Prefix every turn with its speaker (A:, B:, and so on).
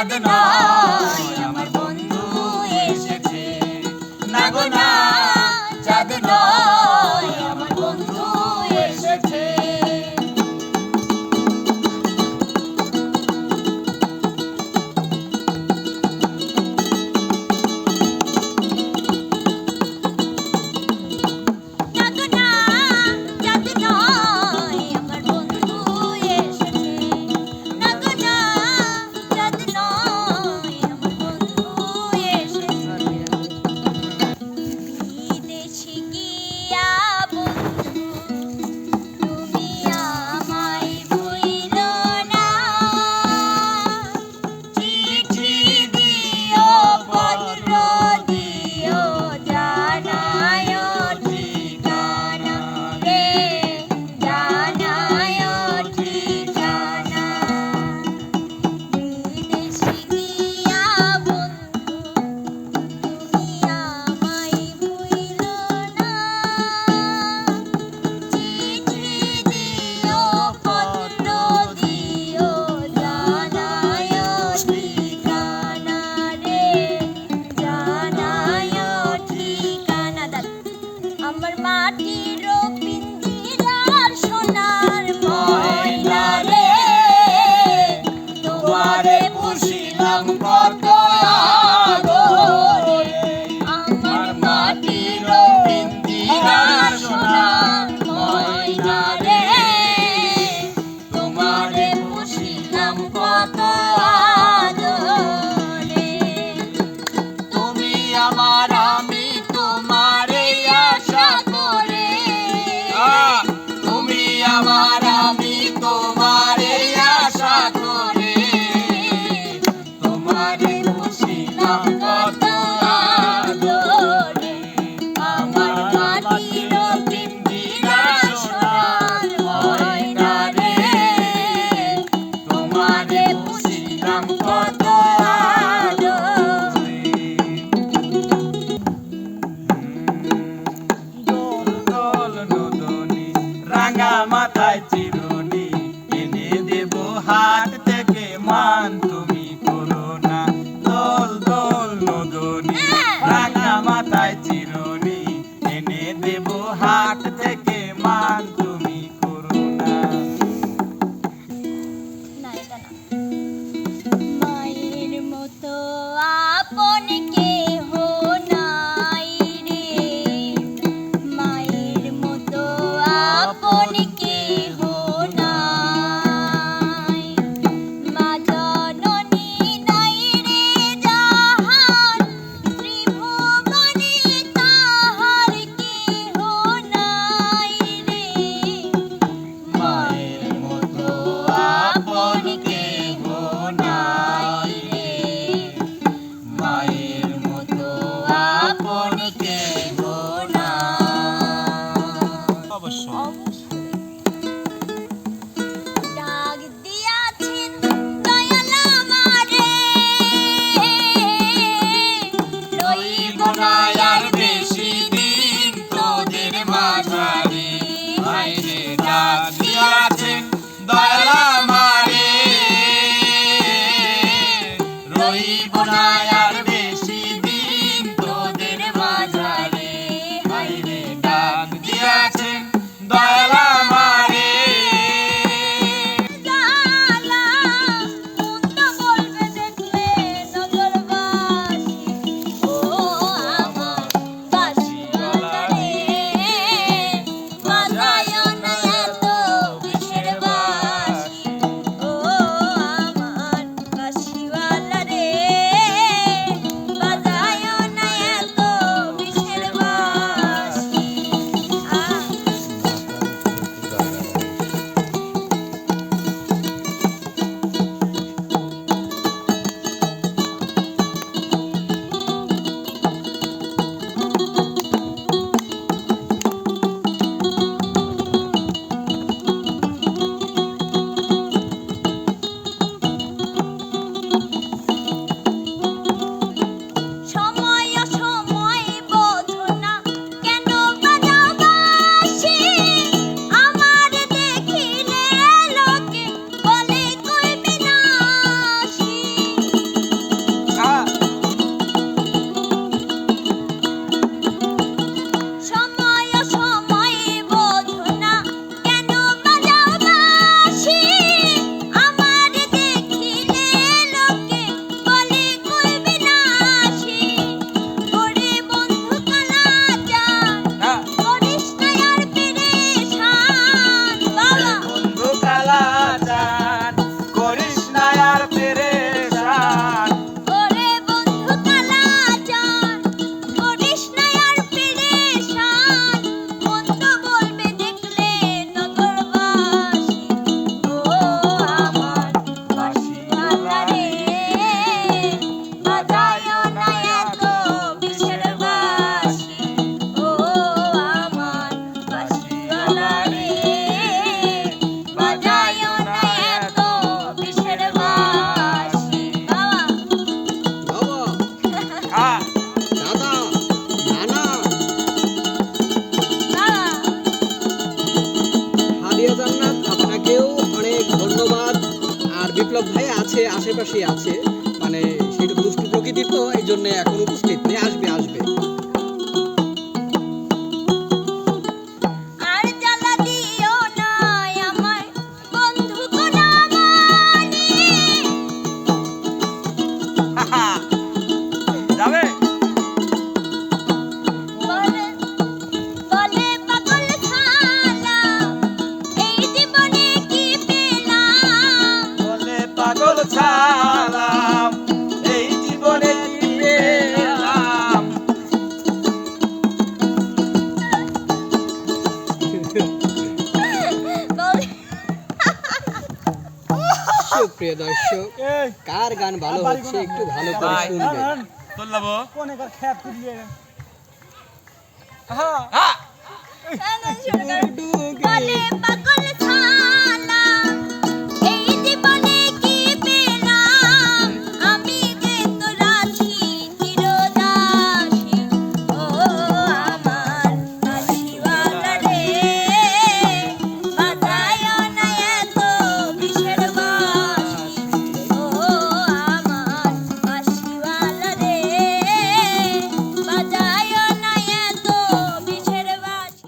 A: adına I'm fine.
B: রইব না।
A: সে আশেপাশেই আছে। মানে সেটা দুষ্ট প্রকৃতির তো এই জন্য এখন উপস্থিত। নেই আসবে আসবে। সুপ্রিয় দর্শক কার গান ভালো হচ্ছে একটু ভালো করে। শুনবেন।
C: কুদলিয়ে
D: হ্যাঁ।